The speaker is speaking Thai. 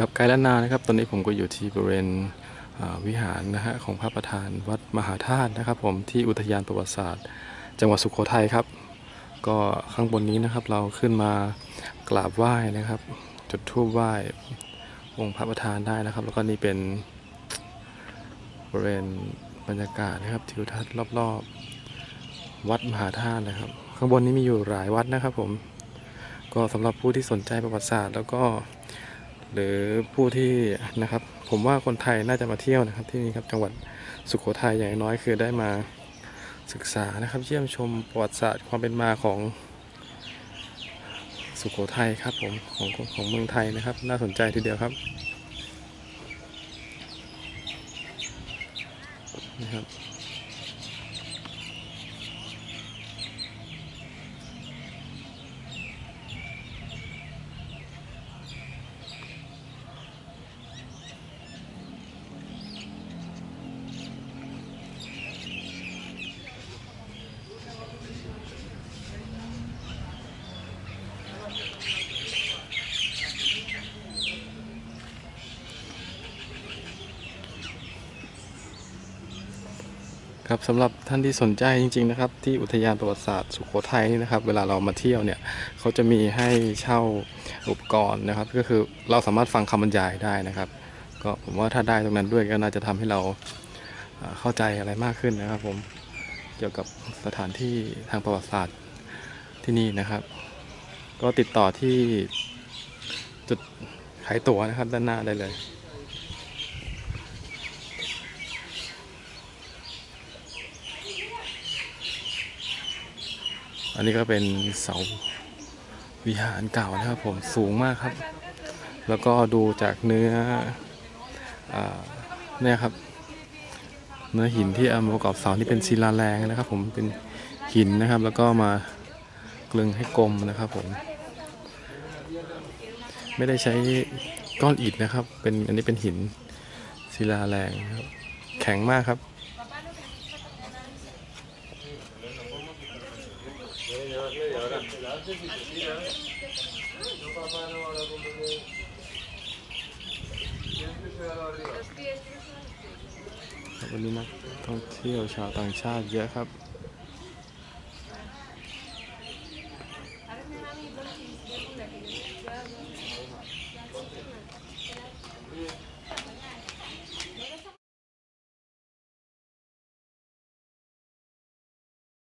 กับไกด์ล้านนานะครับ ตอนนี้ผมก็อยู่ที่บริเวณวิหารนะฮะของพระประธานวัดมหาธาตุนะครับ ผมที่อุทยานประวัติศาสตร์ จังหวัดสุโขทัยครับ ก็ข้างบนนี้นะครับเราขึ้นมากราบไหว้นะครับ จุดธูปไหว้องค์พระประธานได้นะครับ แล้วก็นี่เป็นบริเวณบรรยากาศนะครับทิวทัศน์รอบๆ วัดมหาธาตุนะครับ ข้างบนนี้มีอยู่หลายวัดนะครับ ผมก็สำหรับผู้ที่สนใจประวัติศาสตร์ แล้วก็ หรือผู้ที่นะครับผมว่าคนไทยน่าจะมาเที่ยวนะครับที่นี่ครับจังหวัดสุโขทัยอย่างน้อยคือได้มาศึกษานะครับเยี่ยมชมประวัติศาสตร์ความเป็นมาของสุโขทัยครับผมของของเมืองไทยนะครับ น่าสนใจทีเดียวครับนะครับ ครับสำหรับท่านที่สนใจจริง ๆ นะครับ ที่อุทยานประวัติศาสตร์สุโขทัยนี่นะครับ เวลาเรามาเที่ยวเนี่ยเขาจะมีให้เช่าอุปกรณ์นะครับ ก็คือเราสามารถฟังคำบรรยายได้นะครับ ก็ผมว่าถ้าได้ตรงนั้นด้วยก็น่าจะทำให้เราเข้าใจอะไรมากขึ้นนะครับผมเกี่ยวกับสถานที่ทางประวัติศาสตร์ที่นี่นะครับ ก็ติดต่อที่จุดขายตั๋วนะครับด้านหน้าได้เลย อันนี้ก็เป็นเสาวิหารเก่านะครับผมสูงมากครับ แล้วก็ดูจากเนื้ออเนี่ยครับ เนื้อหินที่เอามาประกอบเสานี่เป็นศิลาแรงนะครับ ผมเป็นหินนะครับ แล้วก็มากลึงให้กลมนะครับผม ไม่ได้ใช้ก้อนอิฐนะครับ เป็นอันนี้เป็นหินศิลาแรงครับ แข็งมากครับ วันนี้นักท่องเที่ยวชาวต่างชาติเยอะครับเ